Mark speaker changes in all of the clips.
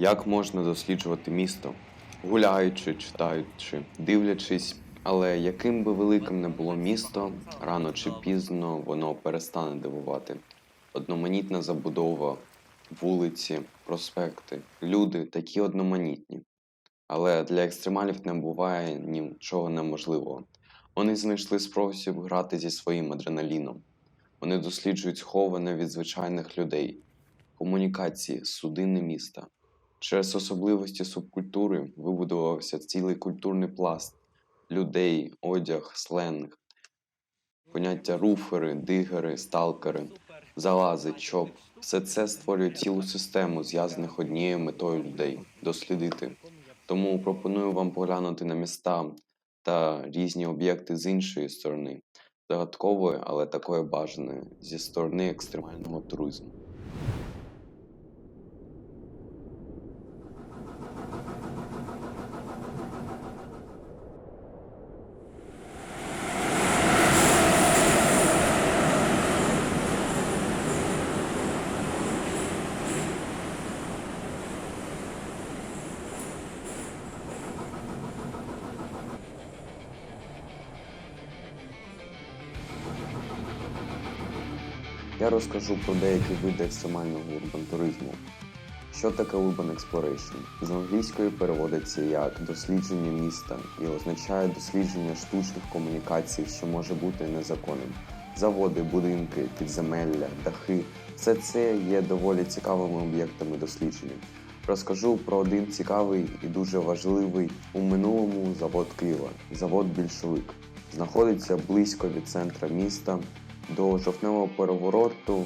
Speaker 1: Як можна досліджувати місто? Гуляючи, читаючи, дивлячись, але яким би великим не було місто, рано чи пізно воно перестане дивувати. Одноманітна забудова, вулиці, проспекти, люди такі одноманітні. Але для екстремалів не буває нічого неможливого. Вони знайшли спосіб грати зі своїм адреналіном. Вони досліджують сховане від звичайних людей, комунікації, судини міста. Через особливості субкультури вибудувався цілий культурний пласт людей, одяг, сленг, поняття руфери, дигери, сталкери, залази, чоп. Все це створює цілу систему зв'язаних однією метою людей дослідити. Тому пропоную вам поглянути на міста та різні об'єкти з іншої сторони, загадкової, але такої бажаної, зі сторони екстремального туризму. Я розкажу про деякі види екстремального урбан-туризму. Що таке Urban Exploration? З англійської переводиться як дослідження міста і означає дослідження штучних комунікацій, що може бути незаконним. Заводи, будинки, підземелля, дахи все це є доволі цікавими об'єктами дослідження. Розкажу про один цікавий і дуже важливий у минулому завод Києва завод Більшовик. Знаходиться близько від центра міста. До жовтневого перевороту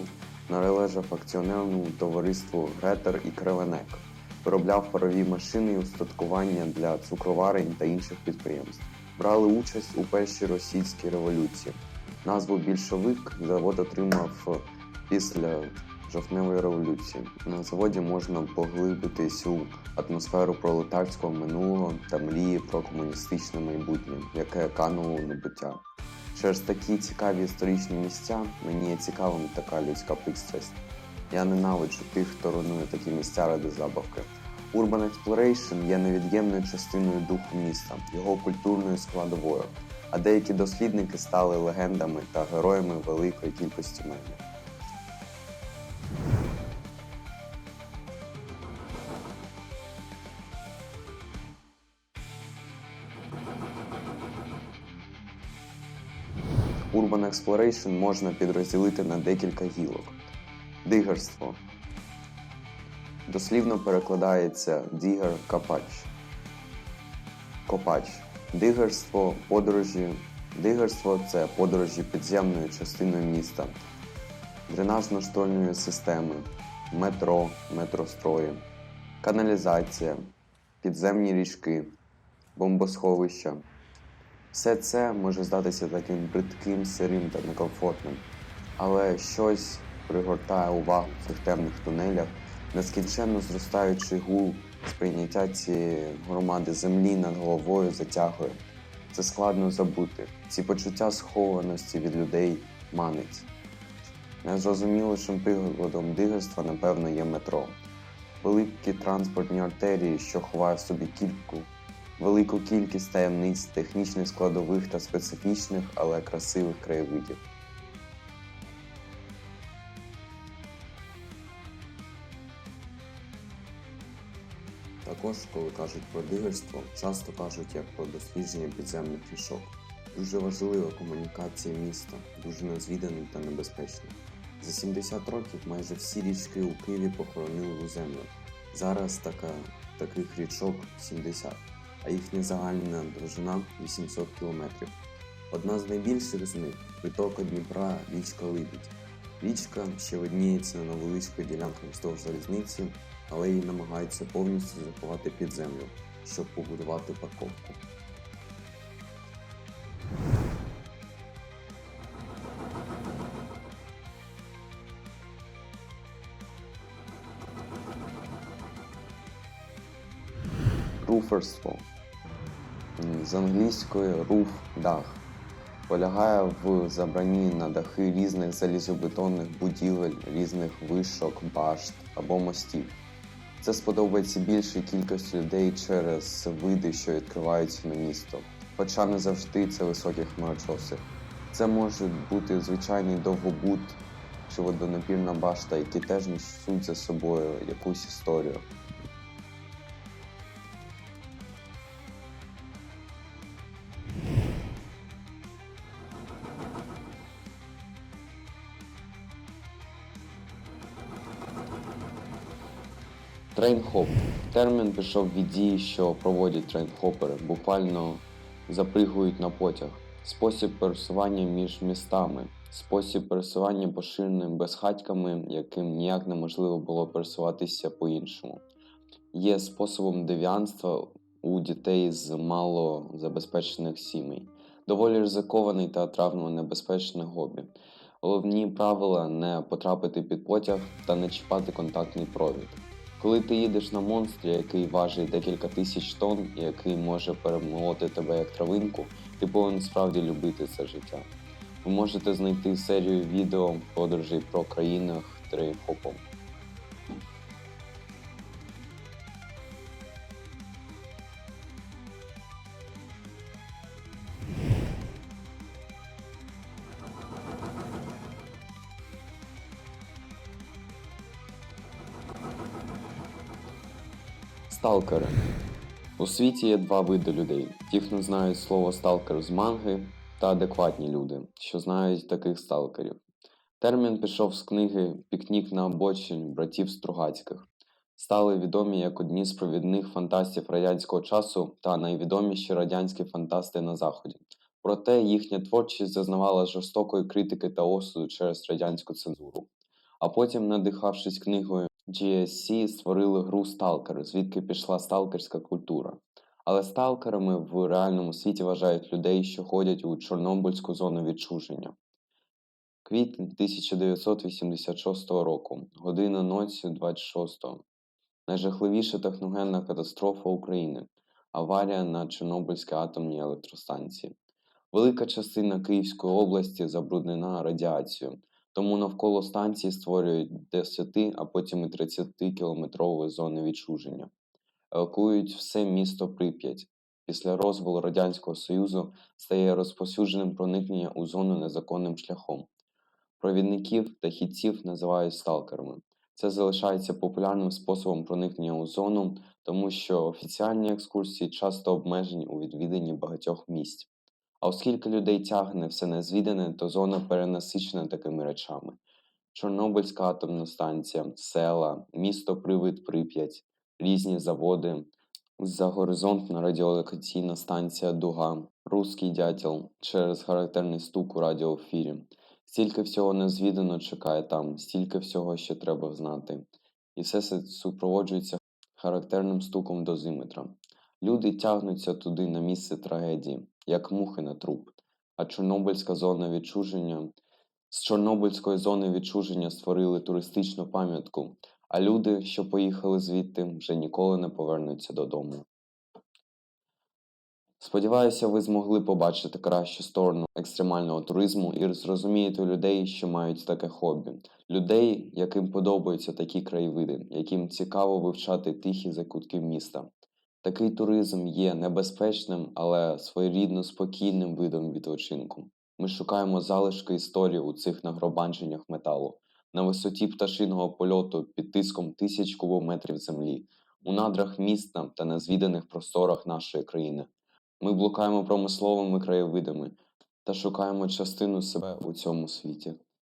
Speaker 1: належав акціонерному товариству Гретер і Кривенек. Виробляв парові машини і устаткування для цукроварень та інших підприємств. Брали участь у першій російській революції. Назву більшовик завод отримав після жовтневої революції. На заводі можна поглибитись у атмосферу пролетарського минулого та мрії про комуністичне майбутнє, яке кануло в небуття. Через такі цікаві історичні місця мені є цікавим така людська пристрасть. Я ненавиджу тих, хто руйнує такі місця ради забавки. Urban Exploration є невід'ємною частиною духу міста, його культурною складовою, а деякі дослідники стали легендами та героями великої кількості мемів. Urban Exploration можна підрозділити на декілька гілок. Дигерство. Дослівно перекладається дігер копач. Копач. Дигерство подорожі. Дигерство це подорожі підземною частиною міста, дренажно-штольної системи, метро, метрострої, каналізація, підземні річки, бомбосховища. Все це може здатися таким бридким, сирим та некомфортним, але щось пригортає увагу в цих темних тунелях, нескінченно зростаючий гул сприйняття цієї громади землі над головою затягує. Це складно забути. Ці почуття схованості від людей манить. Незрозумілішим прикладом дигерства, напевно, є метро. Великі транспортні артерії, що ховає в собі кільку велику кількість таємниць, технічних складових та специфічних, але красивих краєвидів. Також, коли кажуть про дигерство, часто кажуть як про дослідження підземних річок. Дуже важлива комунікація міста, дуже незвіданий та небезпечний. За 70 років майже всі річки у Києві похоронили у землю. Зараз така, таких річок 70 а їхня загальна довжина 800 км. Одна з найбільших з них притока Дніпра річка Либідь. Річка ще видніється на невеличкої ділянки вздовж залізниці, але її намагаються повністю заховати під землю, щоб побудувати парковку. Руферство з англійської roof – дах. Полягає в забранні на дахи різних залізобетонних будівель, різних вишок, башт або мостів. Це сподобається більшій кількості людей через види, що відкриваються на місто. Хоча не завжди це високі хмарочоси. Це може бути звичайний довгобут чи водонапірна башта, які теж несуть за собою якусь історію. Трейнхоп. Термін пішов від дії, що проводять трейнхопери, буквально запригують на потяг. Спосіб пересування між містами, спосіб пересування поширений безхатьками, яким ніяк неможливо було пересуватися по-іншому. Є способом девіанства у дітей з малозабезпечених сімей. Доволі ризикований та травно небезпечне хобі. Головні правила не потрапити під потяг та не чіпати контактний провід. Коли ти їдеш на монстрі, який важить декілька тисяч тонн і який може перемолоти тебе як травинку, ти повинен справді любити це життя. Ви можете знайти серію відео подорожей про країнах трейхопом. Сталкери. У світі є два види людей: ті, хто знають слово сталкер з манги, та адекватні люди, що знають таких сталкерів. Термін пішов з книги Пікнік на обочині братів Стругацьких. Стали відомі як одні з провідних фантастів радянського часу та найвідоміші радянські фантасти на Заході. Проте їхня творчість зазнавала жорстокої критики та осуду через радянську цензуру. А потім, надихавшись книгою GSC, створили гру Сталкер, звідки пішла сталкерська культура. Але сталкерами в реальному світі вважають людей, що ходять у Чорнобильську зону відчуження. Квітень 1986 року, година ночі 26. Найжахливіша техногенна катастрофа України. Аварія на Чорнобильській атомній електростанції. Велика частина Київської області забруднена радіацією, тому навколо станції створюють 10, а потім і 30 кілометрові зони відчуження. Евакуюють все місто Прип'ять. Після розвалу Радянського Союзу стає розповсюдженим проникнення у зону незаконним шляхом. Провідників та хідців називають сталкерами. Це залишається популярним способом проникнення у зону, тому що офіціальні екскурсії часто обмежені у відвіданні багатьох місць. А оскільки людей тягне все незвідане, то зона перенасичена такими речами: Чорнобильська атомна станція, села, місто Привид Прип'ять, різні заводи, загоризонтна радіолокаційна станція Дуга, Руський дятел через характерний стук у радіоефірі. Стільки всього незвідано чекає там, стільки всього ще треба знати. І все це супроводжується характерним стуком дозиметра. Люди тягнуться туди на місце трагедії, як мухи на труп. А Чорнобильська зона відчуження з Чорнобильської зони відчуження створили туристичну пам'ятку, а люди, що поїхали звідти, вже ніколи не повернуться додому. Сподіваюся, ви змогли побачити кращу сторону екстремального туризму і зрозумієте людей, що мають таке хобі, людей, яким подобаються такі краєвиди, яким цікаво вивчати тихі закутки міста. Такий туризм є небезпечним, але своєрідно спокійним видом відпочинку. Ми шукаємо залишки історії у цих нагробанченнях металу, на висоті пташиного польоту під тиском тисяч кубометрів землі, у надрах міста та на звіданих просторах нашої країни. Ми блукаємо промисловими краєвидами та шукаємо частину себе у цьому світі.